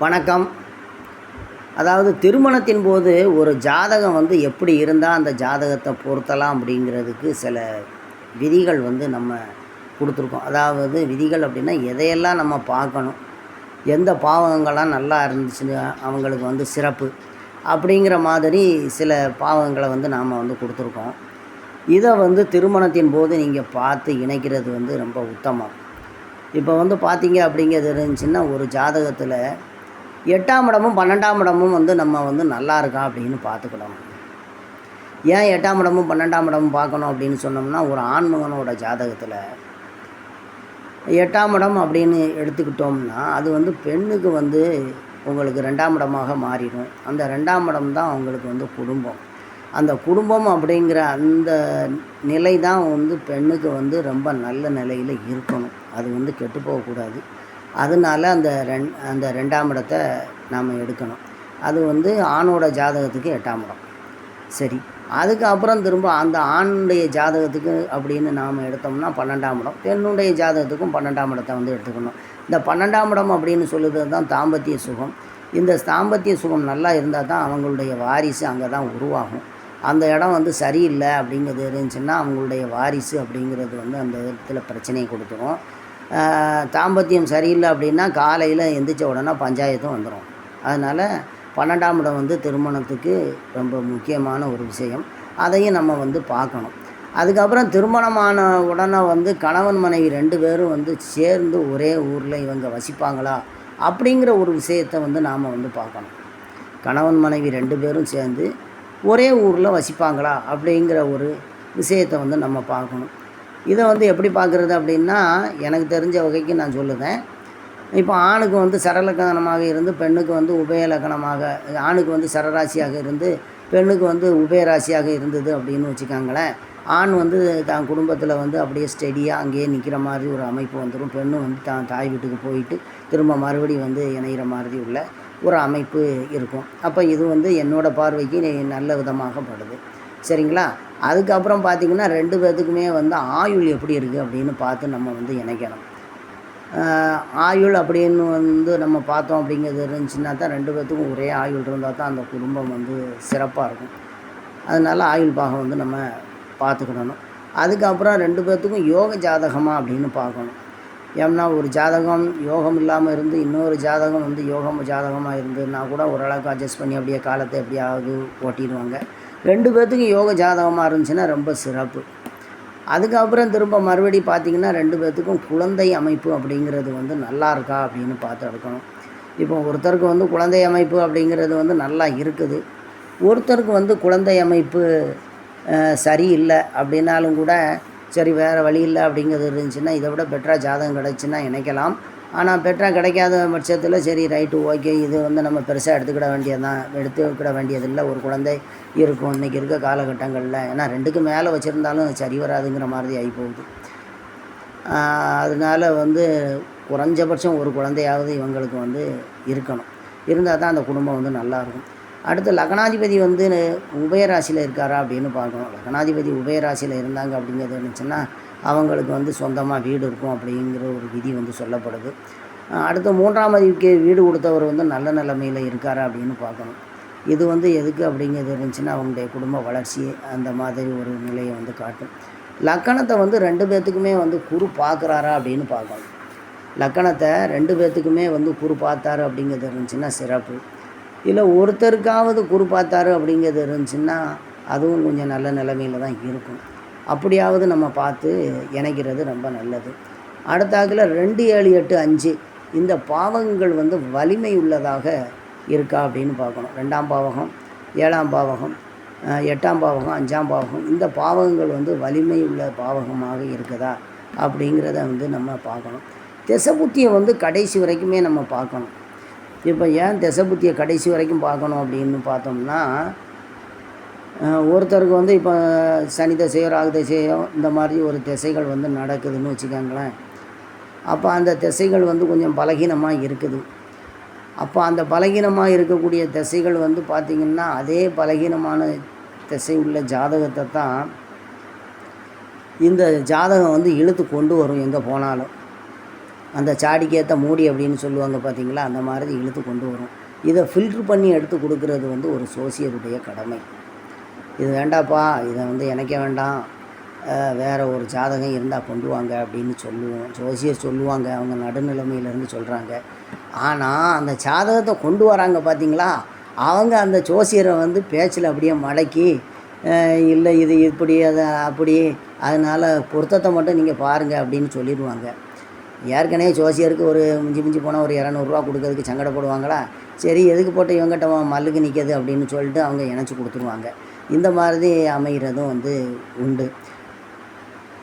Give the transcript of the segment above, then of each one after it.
வணக்கம். அதாவது திருமணத்தின் போது ஒரு ஜாதகம் வந்து எப்படி இருந்தால் அந்த ஜாதகத்தை பொருத்தலாம் அப்படிங்கிறதுக்கு சில விதிகள் வந்து நம்ம கொடுத்துருக்கோம். அதாவது விதிகள் அப்படின்னா எதையெல்லாம் நம்ம பார்க்கணும். எந்த பாவகங்கள்லாம் நல்லா இருந்துச்சுன்னு அவங்களுக்கு வந்து சிறப்பு அப்படிங்கிற மாதிரி சில பாவகங்களை வந்து நாம் வந்து கொடுத்துருக்கோம். இதை வந்து திருமணத்தின் போது நீங்கள் பார்த்து இணைக்கிறது வந்து ரொம்ப உத்தமம். இப்போ வந்து பார்த்தீங்க அப்படிங்கிறது இருந்துச்சுன்னா ஒரு ஜாதகத்தில் எட்டாம் இடமும் பன்னெண்டாம் இடமும் வந்து நம்ம வந்து நல்லா இருக்கா அப்படின்னு பார்த்துக்கணும். ஏன் எட்டாம் இடமும் பன்னெண்டாம் இடமும் பார்க்கணும் அப்படின்னு சொன்னோம்னா ஒரு ஆண்மகனோட ஜாதகத்தில் எட்டாம் இடம் அப்படின்னு எடுத்துக்கிட்டோம்னா அது வந்து பெண்ணுக்கு வந்து உங்களுக்கு ரெண்டாம் இடமாக மாறிடும். அந்த ரெண்டாம் இடம் தான் அவங்களுக்கு வந்து குடும்பம். அந்த குடும்பம் அப்படிங்கிற அந்த நிலை தான் வந்து பெண்ணுக்கு வந்து ரொம்ப நல்ல நிலையில் இருக்கணும். அது வந்து கெட்டு போகக்கூடாது அதனால அந்த ரெண் அந்த ரெண்டாம் இடத்த நாம் எடுக்கணும். அது வந்து ஆணோட ஜாதகத்துக்கு எட்டாம் இடம். சரி. அதுக்கப்புறம் திரும்ப அந்த ஆணுடைய ஜாதகத்துக்கு அப்படின்னு நாம் எடுத்தோம்னா பன்னெண்டாம் இடம். பெண்ணுடைய ஜாதகத்துக்கும் பன்னெண்டாம் இடத்தை வந்து எடுத்துக்கணும். இந்த பன்னெண்டாம் இடம் அப்படின்னு சொல்லுறது தான் தாம்பத்திய சுகம். இந்த தாம்பத்திய சுகம் நல்லா இருந்தால் தான் அவங்களுடைய வாரிசு அங்கே தான் உருவாகும். அந்த இடம் வந்து சரியில்லை அப்படிங்கிறது இருந்துச்சுன்னா அவங்களுடைய வாரிசு அப்படிங்கிறது வந்து அந்த இடத்துல பிரச்சனையை கொடுத்துரும். தாம்பத்தியம் சரியில்லை அப்படின்னா காலையில் எந்திரிச்ச உடனே பஞ்சாயத்தும் வந்துடும் அதனால் பன்னெண்டாம் இடம் வந்து திருமணத்துக்கு ரொம்ப முக்கியமான ஒரு விஷயம். அதையும் நம்ம வந்து பார்க்கணும். அதுக்கப்புறம் திருமணமான உடனே வந்து கணவன் மனைவி ரெண்டு பேரும் வந்து சேர்ந்து ஒரே ஊரில் இவங்க வசிப்பாங்களா அப்படிங்கிற ஒரு விஷயத்தை வந்து நாம் வந்து பார்க்கணும். கணவன் மனைவி ரெண்டு பேரும் சேர்ந்து ஒரே ஊரில் வசிப்பாங்களா அப்படிங்கிற ஒரு விஷயத்தை வந்து நம்ம பார்க்கணும். இதை வந்து எப்படி பார்க்குறது அப்படின்னா எனக்கு தெரிஞ்ச வகைக்கு நான் சொல்லுவேன். இப்போ ஆணுக்கு வந்து சரலக்கணமாக இருந்து பெண்ணுக்கு வந்து உபயலக்கணமாக ஆணுக்கு வந்து சரராசியாக இருந்து பெண்ணுக்கு வந்து உபயராசியாக இருந்தது அப்படின்னு வச்சுக்காங்களேன். ஆண் வந்து தான் குடும்பத்தில் வந்து அப்படியே ஸ்டெடியாக அங்கேயே நிற்கிற மாதிரி ஒரு அமைப்பு வந்துடும் பெண்ணு வந்து தான் தாய் வீட்டுக்கு போயிட்டு திரும்ப மறுபடியும் வந்து இணைகிற மாதிரி உள்ள ஒரு அமைப்பு இருக்கும். அப்போ இது வந்து என்னோடய பார்வைக்கு நல்ல விதமாக படுது. சரிங்களா? அதுக்கப்புறம் பார்த்திங்கன்னா ரெண்டு பேர்த்துக்குமே வந்து ஆயுள் எப்படி இருக்குது அப்படின்னு பார்த்து நம்ம வந்து இணைக்கணும். ஆயுள் அப்படின்னு வந்து நம்ம பார்த்தோம் அப்படிங்கிறது இருந்துச்சுன்னா தான் ரெண்டு பேர்த்துக்கும் ஒரே ஆயுள் இருந்தால் தான் அந்த குடும்பம் வந்து சிறப்பாக இருக்கும். அதனால் ஆயுள் பாகம் வந்து நம்ம பார்த்துக்கிடணும். அதுக்கப்புறம் ரெண்டு பேர்த்துக்கும் யோக ஜாதகமாக அப்படின்னு பார்க்கணும். ஏன்னா ஒரு ஜாதகம் யோகம் இல்லாமல் இருந்து இன்னொரு ஜாதகம் வந்து யோகம் ஜாதகமாக இருந்ததுன்னா கூட ஓரளவுக்கு அட்ஜஸ்ட் பண்ணி அப்படியே காலத்தை எப்படியாவது ஓட்டிடுவாங்க. ரெண்டு பேர்த்துக்கும் யோக ஜாதகமாக இருந்துச்சுன்னா ரொம்ப சிறப்பு. அதுக்கப்புறம் திரும்ப மறுபடி பார்த்திங்கன்னா ரெண்டு பேர்த்துக்கும் குழந்தை அமைப்பு அப்படிங்கிறது வந்து நல்லா இருக்கா அப்படின்னு பார்த்து எடுக்கணும். இப்போ ஒருத்தருக்கு வந்து குழந்தை அமைப்பு அப்படிங்கிறது வந்து நல்லா இருக்குது. ஒருத்தருக்கு வந்து குழந்தை அமைப்பு சரியில்லை அப்படின்னாலும் கூட சரி வேறு வழி இல்லை அப்படிங்கிறது இருந்துச்சுன்னா இதை விட பெட்டராக ஜாதகம் கிடச்சின்னா இணைக்கலாம். ஆனால் பெட்டராக கிடைக்காத பட்சத்தில் சரி ரைட்டு ஓகே இது வந்து நம்ம பெருசாக எடுத்துக்கிட வேண்டியதுதான் எடுத்துக்கிட வேண்டியதில்லை. ஒரு குழந்தை இருக்கும். இன்றைக்கி இருக்க காலகட்டங்களில் ஏன்னா ரெண்டுக்கு மேலே வச்சுருந்தாலும் சரி வராதுங்கிற மாதிரி ஆகி போகுது. அதனால வந்து குறைஞ்சபட்சம் ஒரு குழந்தையாவது இவங்களுக்கு வந்து இருக்கணும். இருந்தால் தான் அந்த குடும்பம் வந்து நல்லாயிருக்கும் அடுத்து லக்னாதிபதி வந்து உபயராசியில் இருக்காரா அப்படின்னு பார்க்கணும். லக்னாதிபதி உபயராசியில் இருந்தாங்க அப்படிங்கிறது இருந்துச்சுன்னா அவங்களுக்கு வந்து சொந்தமாக வீடு இருக்கும் அப்படிங்கிற ஒரு விதி வந்து சொல்லப்படுது. அடுத்த அடுத்து மூன்றாம் அதிவுக்கு வீடு கொடுத்தவர் வந்து நல்ல நிலைமையில் இருக்காரா அப்படின்னு பார்க்கணும். இது வந்து எதுக்கு அப்படிங்கிறது இருந்துச்சுன்னா அவங்களுடைய குடும்ப வளர்ச்சி அந்த மாதிரி ஒரு நிலையை வந்து காட்டும். லக்கணத்தை வந்து ரெண்டு பேர்த்துக்குமே வந்து குரு பார்க்குறாரா அப்படின்னு பார்க்கணும். லக்கணத்தை ரெண்டு பேர்த்துக்குமே வந்து குரு பார்த்தாரு அப்படிங்கிறது இருந்துச்சுன்னா சிறப்பு. இல்லை ஒருத்தருக்காவது குரு பார்த்தாரு அப்படிங்கிறது இருந்துச்சுன்னா அதுவும் கொஞ்சம் நல்ல நிலைமையில் தான் இருக்கும். அப்படியாவது நம்ம பார்த்து இணைக்கிறது ரொம்ப நல்லது. அடுத்தாக்கில் ரெண்டு ஏழு எட்டு அஞ்சு இந்த பாவங்கள் வந்து வலிமை உள்ளதாக இருக்கா அப்படின்னு பார்க்கணும். ரெண்டாம் பாவகம் ஏழாம் பாவகம் எட்டாம் பாவகம் அஞ்சாம் பாவகம் இந்த பாவகங்கள் வந்து வலிமை உள்ள பாவகமாக இருக்குதா அப்படிங்கிறத வந்து நம்ம பார்க்கணும். திசபுத்தியை வந்து கடைசி வரைக்குமே நம்ம பார்க்கணும். இப்போ ஏன் திசபுத்தியை கடைசி வரைக்கும் பார்க்கணும் அப்படின்னு பார்த்தோம்னா ஒருத்தருக்கு வந்து இப்போ சனி திசையோ ராகு திசையோ இந்த மாதிரி ஒரு திசைகள் வந்து நடக்குதுன்னு வச்சுக்கோங்களேன். அப்போ அந்த திசைகள் வந்து கொஞ்சம் பலகீனமாக இருக்குது. அப்போ அந்த பலகீனமாக இருக்கக்கூடிய திசைகள் வந்து பார்த்திங்கன்னா அதே பலகீனமான திசை உள்ள ஜாதகத்தை தான் இந்த ஜாதகம் வந்து இழுத்து கொண்டு வரும் எங்கே போனாலும். அந்த சாடிக்கேற்ற மூடி அப்படின்னு சொல்லுவாங்க பார்த்தீங்களா அந்த மாதிரி இழுத்து கொண்டு வரும். இதை ஃபில்ட்ரு பண்ணி எடுத்து கொடுக்கறது வந்து ஒரு சோசியருடைய கடமை. இது வேண்டாப்பா இதை வந்து எனக்கே வேண்டாம். வேறு ஒரு ஜாதகம் இருந்தால் கொண்டு வாங்க அப்படின்னு சொல்லுவோம். ஜோசியர் சொல்லுவாங்க அவங்க நடுநிலைமையிலேருந்து சொல்கிறாங்க ஆனால் அந்த ஜாதகத்தை கொண்டு வராங்க பார்த்தீங்களா அவங்க அந்த ஜோசியரை வந்து பேச்சில் அப்படியே மடக்கி இல்லை இது இப்படி அது அப்படி அதனால் பொருத்தத்தை மட்டும் நீங்கள் பாருங்கள் அப்படின்னு சொல்லிடுவாங்க. ஏற்கனவே ஜோசியருக்கு ஒரு மிஞ்சி மிஞ்சி போனால் ஒரு இரநூறுவா கொடுக்கறதுக்கு சங்கடப்படுவாங்களா? சரி எதுக்கு போட்டு இவங்ககிட்ட மல்லுக்கு நிற்கிது அப்படின்னு சொல்லிட்டு அவங்க இணைச்சி கொடுத்துருவாங்க. இந்த மாதிரி அமைகிறதும் வந்து உண்டு.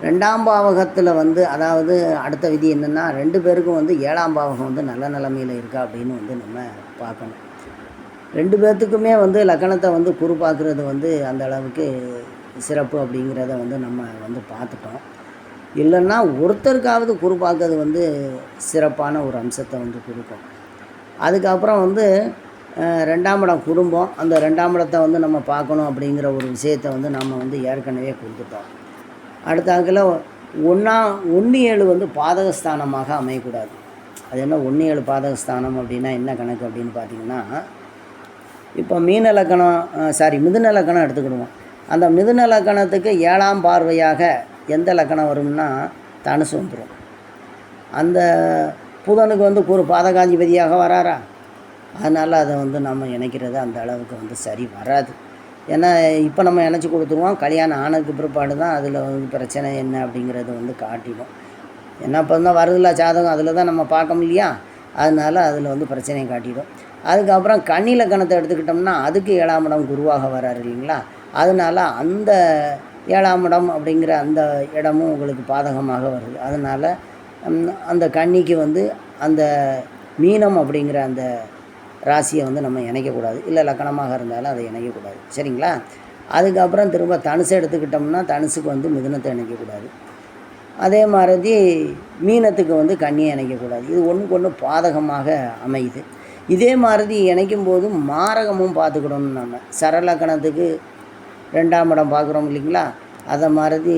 ரெண்டாம் பாவகத்தில் வந்து அதாவது அடுத்த விதி என்னென்னா ரெண்டு பேருக்கும் வந்து ஏழாம் பாவகம் வந்து நல்ல நிலமையில் இருக்கா அப்படின்னு வந்து நம்ம பார்க்கணும். ரெண்டு பேர்த்துக்குமே வந்து லக்கணத்தை வந்து குறு பார்க்குறது வந்து அந்த அளவுக்கு சிறப்பு அப்படிங்கிறத வந்து நம்ம வந்து பார்த்துட்டோம். இல்லைன்னா ஒருத்தருக்காவது குறு பார்க்கறது வந்து சிறப்பான ஒரு அம்சத்தை வந்து கொடுக்கும். அதுக்கப்புறம் வந்து ரெண்டாம் இடம் குடும்பம். அந்த ரெண்டாம் இடத்தை வந்து நம்ம பார்க்கணும் அப்படிங்கிற ஒரு விஷயத்தை வந்து நம்ம வந்து ஏற்கனவே கொடுத்துட்டோம். அடுத்தாக்கில் ஒன்றா ஒன்று ஏழு வந்து பாதகஸ்தானமாக அமையக்கூடாது. அது என்ன ஒன்று ஏழு பாதகஸ்தானம் அப்படின்னா என்ன கணக்கு அப்படின்னு பார்த்தீங்கன்னா இப்போ மீன லக்கணம் சாரி மிதுன லக்கணம் எடுத்துக்கிடுவோம். அந்த மிதுன லக்கணத்துக்கு ஏழாம் பார்வையாக எந்த லக்கணம் வரும்னா தனுசு வந்துடும் அந்த புதனுக்கு வந்து ஒரு பாதகாதிபதியாக வராரா? அதனால் அதை வந்து நம்ம இணைக்கிறது அந்த அளவுக்கு வந்து சரி வராது. ஏன்னா இப்போ நம்ம இணைச்சி கொடுத்துருவோம். கல்யாணம் ஆனதுக்கு பிற்பாடு தான் அதில் வந்து பிரச்சனை என்ன அப்படிங்கிறது வந்து காட்டிடும். என்ன இப்போ தான் வருதுல ஜாதகம். அதில் தான் நம்ம பார்க்க இல்லையா? அதனால அதில் வந்து பிரச்சனையை காட்டிடும். அதுக்கப்புறம் கண்ணில கணத்தை எடுத்துக்கிட்டோம்னா அதுக்கு ஏழாம் இடம் குருவாக வராரு இல்லைங்களா? அதனால அந்த ஏழாம் இடம் அப்படிங்கிற அந்த இடமும் உங்களுக்கு பாதகமாக வருது. அதனால் அந்த கன்னிக்கு வந்து அந்த மீனம் அப்படிங்கிற அந்த ராசியை வந்து நம்ம இணைக்கக்கூடாது. இல்லை லக்கணமாக இருந்தாலும் அதை இணைக்கக்கூடாது. சரிங்களா? அதுக்கப்புறம் திரும்ப தனுசு எடுத்துக்கிட்டோம்னா தனுசுக்கு வந்து மிதுனத்தை இணைக்கக்கூடாது. அதே மாதிரி மீனத்துக்கு வந்து கண்ணியை இணைக்கக்கூடாது. இது ஒன்றுக்கு ஒன்று பாதகமாக அமையுது. இதே மாதிரி இணைக்கும் போது மாரகமும் பார்த்துக்கிடணும் நம்ம. சரலக்கணத்துக்கு ரெண்டாம் இடம் பார்க்குறோம் இல்லைங்களா? அதை மாதிரி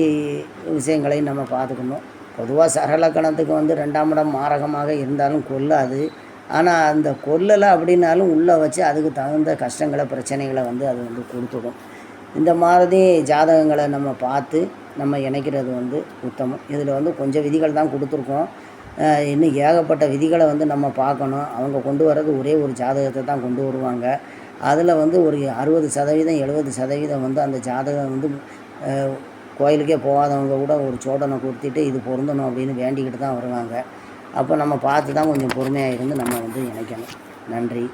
விஷயங்களையும் நம்ம பார்த்துக்கணும். பொதுவாக சரலக்கணத்துக்கு வந்து ரெண்டாம் இடம் மாரகமாக இருந்தாலும் கொல்லாது ஆனால் அந்த கொல்லலை அப்படின்னாலும் உள்ளே வச்சு அதுக்கு தகுந்த கஷ்டங்களை பிரச்சனைகளை வந்து அது வந்து கொடுத்துடும். இந்த மாதிரி ஜாதகங்களை நம்ம பார்த்து நம்ம இணைக்கிறது வந்து உத்தமம். இதில் வந்து கொஞ்சம் விதிகள் தான் கொடுத்துருக்கோம். இன்னும் ஏகப்பட்ட விதிகளை வந்து நம்ம பார்க்கணும். அவங்க கொண்டு வர்றது ஒரே ஒரு ஜாதகத்தை தான் கொண்டு வருவாங்க. அதில் வந்து ஒரு அறுபது சதவீதம் எழுபது சதவீதம் வந்து அந்த ஜாதகம் வந்து கோயிலுக்கே போகாதவங்க கூட ஒரு சோடனை கொடுத்துட்டு இது பொருந்தணும் அப்படின்னு வேண்டிக்கிட்டு தான் வருவாங்க. அப்போ நம்ம பார்த்து தான் கொஞ்சம் பொறுமையாக இருந்து நம்ம வந்து இணைக்கணும். நன்றி.